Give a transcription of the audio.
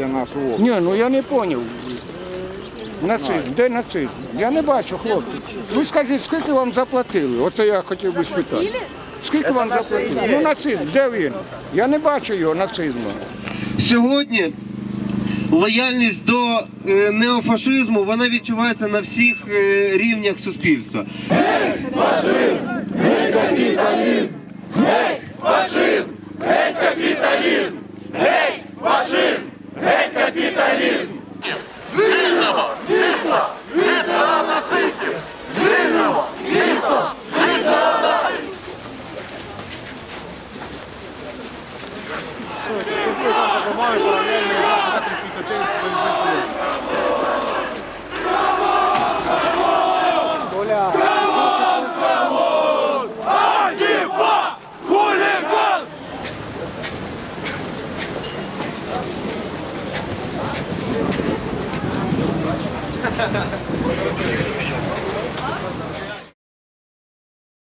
для нашого. Ні, ну я не зрозумів. Нацизм, де нацизм? Я не бачу, хлопців. Ви скажіть, скільки вам заплатили? Оце я хотів би спитати. Скільки вам заплатили? Ну нацизм, де він? Я не бачу його нацизму. Сьогодні лояльність до е, неофашизму вона відчувається на всіх е, рівнях суспільства. Геть фашизм! Геть капіталізм! Геть фашизм! Геть капіталізм! Геть! капіталізм! Вільного міста! Вільного насильців! Вільного міста! Вільного насильців! ました。